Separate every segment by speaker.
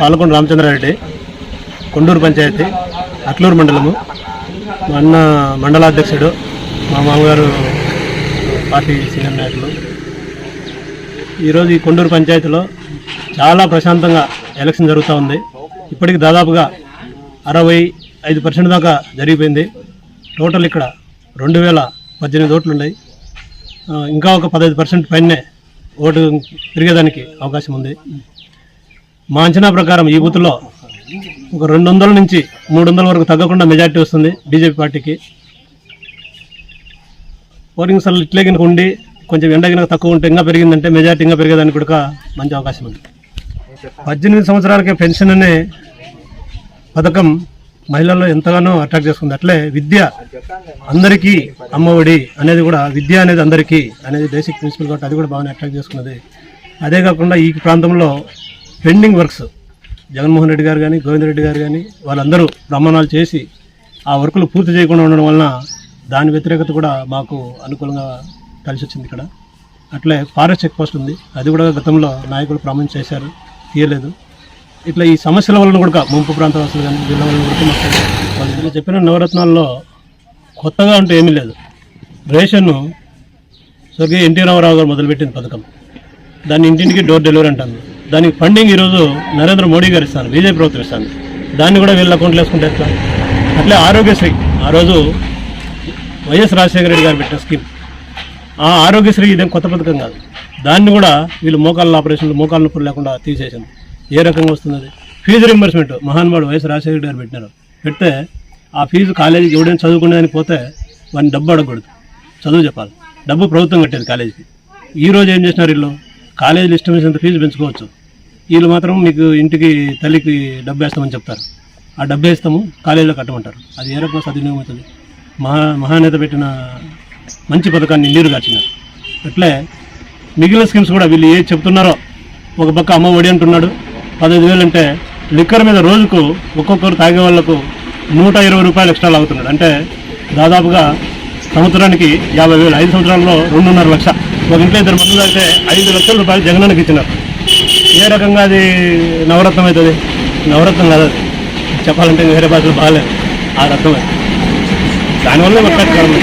Speaker 1: పాలకొండ రామచంద్రారెడ్డి కొండూరు పంచాయతీ అట్లూరు మండలము. మా అన్న మండలాధ్యక్షుడు మా మామగారు పార్టీ సీనియర్ నాయకులు. ఈరోజు ఈ కొండూరు పంచాయతీలో చాలా ప్రశాంతంగా ఎలక్షన్ జరుగుతూ ఉంది. ఇప్పటికి దాదాపుగా అరవై ఐదు పర్సెంట్ దాకా జరిగిపోయింది. టోటల్ ఇక్కడ రెండు వేల పద్దెనిమిది ఓట్లు ఉన్నాయి. ఇంకా ఒక పదహైదు పర్సెంట్ పైనే ఓటు పెరిగేదానికి అవకాశం ఉంది. మా అంచనా ప్రకారం ఈ బూత్లో ఒక రెండు వందల నుంచి మూడు వందల వరకు తగ్గకుండా మెజార్టీ వస్తుంది బీజేపీ పార్టీకి. ఓటింగ్ సార్లు ఇట్లే కనుక ఉండి కొంచెం ఎండ కనుక తక్కువ ఉంటే ఇంకా పెరిగిందంటే మెజార్టీ ఇంకా పెరిగేదానికి కూడా మంచి అవకాశం ఉంది. పద్దెనిమిది సంవత్సరాలకే పెన్షన్ అనే పథకం మహిళల్లో ఎంతగానో అట్రాక్ట్ చేసుకుంది. అట్లే విద్య అందరికీ అమ్మఒడి అనేది కూడా విద్య అనేది అందరికీ అనేది బేసిక్ ప్రిన్సిపల్ కాబట్టి అది కూడా బాగానే అట్రాక్ట్ చేసుకున్నది. అదే కాకుండా ఈ ప్రాంతంలో పెండింగ్ వర్క్స్. జగన్మోహన్ రెడ్డి గారు కానీ గోవిందరెడ్డి గారు కానీ వాళ్ళందరూ ప్రమాణాలు చేసి ఆ వర్కులు పూర్తి చేయకుండా ఉండడం వలన దాని వ్యతిరేకత కూడా మాకు అనుకూలంగా కలిసి వచ్చింది ఇక్కడ. అట్లే ఫారెస్ట్ చెక్ పోస్ట్ ఉంది. అది కూడా గతంలో నాయకులు ప్రమాణం చేశారు. తీయలేదు. ఇట్లా ఈ సమస్యల వలన కూడా ముంపు ప్రాంతవాసులు కానీ జిల్లా వలన కూడా వాళ్ళు చెప్పిన నవరత్నాల్లో కొత్తగా అంటూ ఏమీ లేదు. రేషన్ను స్వర్గీయ ఎన్టీ రామారావు గారు మొదలుపెట్టిన పథకం. దాన్ని ఇంటింటికి డోర్ డెలివరీ అంటాను దానికి ఫండింగ్ ఈరోజు నరేంద్ర మోడీ గారు ఇస్తాను బీజేపీ ప్రభుత్వం ఇస్తాను దాన్ని కూడా వీళ్ళ అకౌంట్లో వేసుకుంటే ఎట్లా? అట్లే ఆరోగ్యశ్రీ. ఆ రోజు వైఎస్ రాజశేఖర రెడ్డి గారు పెట్టిన స్కీమ్. ఆ ఆరోగ్యశ్రీ ఇదేం కొత్త పథకం కాదు. దాన్ని కూడా వీళ్ళు మోకాళ్ళ ఆపరేషన్లు మోకాళ్ళ నొప్పులు లేకుండా తీసేసింది ఏ రకంగా వస్తుంది ఫీజు రింబర్స్మెంట్ మహానుభావుడు వైఎస్ రాజశేఖర రెడ్డి గారు పెట్టినారు. పెడితే ఆ ఫీజు కాలేజీకి ఎవడైనా చదువుకునేదానికి పోతే వాడిని డబ్బు అడగకూడదు. చదువు చెప్పాలి. డబ్బు ప్రభుత్వం కట్టేది కాలేజీకి. ఈరోజు ఏం చేసినారు వీళ్ళు? కాలేజీలు ఇష్టం వచ్చినంత ఫీజు పెంచుకోవచ్చు. వీళ్ళు మాత్రం మీకు ఇంటికి తల్లికి డబ్బు వేస్తామని చెప్తారు. ఆ డబ్బు వేస్తాము కాలేజీలో కట్టమంటారు. అది ఏ రకంగా సద్వినియోగం అవుతుంది? మహా మహానేత పెట్టిన మంచి పథకాన్ని నీరు గార్చినారు. అట్లే మిగిలిన స్కీమ్స్ కూడా వీళ్ళు ఏ చెప్తున్నారో ఒక పక్క అమ్మ ఒడి అంటున్నాడు. పదహైదు వేలు అంటే లిక్కర్ మీద రోజుకు ఒక్కొక్కరు తాగే వాళ్ళకు నూట ఇరవై రూపాయలు ఎక్స్ట్రా లాగుతున్నాడు. అంటే దాదాపుగా సంవత్సరానికి యాభై వేలు. ఐదు సంవత్సరాల్లో రెండున్నర లక్ష. ఒక ఇంట్లో ఇద్దరు మందులు అయితే ఐదు లక్షల రూపాయలు జగనానికి ఇచ్చినారు. ఏ రకంగా అది నవరత్నం అవుతుంది? నవరత్నం కాదు అది చెప్పాలంటే వేరే భాషలో బాగాలేదు ఆ రత్నమే అది. దానివల్ల మాట్లాడుకోవాలి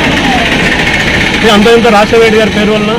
Speaker 1: అంత ఇంత రాష్ట్రవేడి గారి పేరు వలన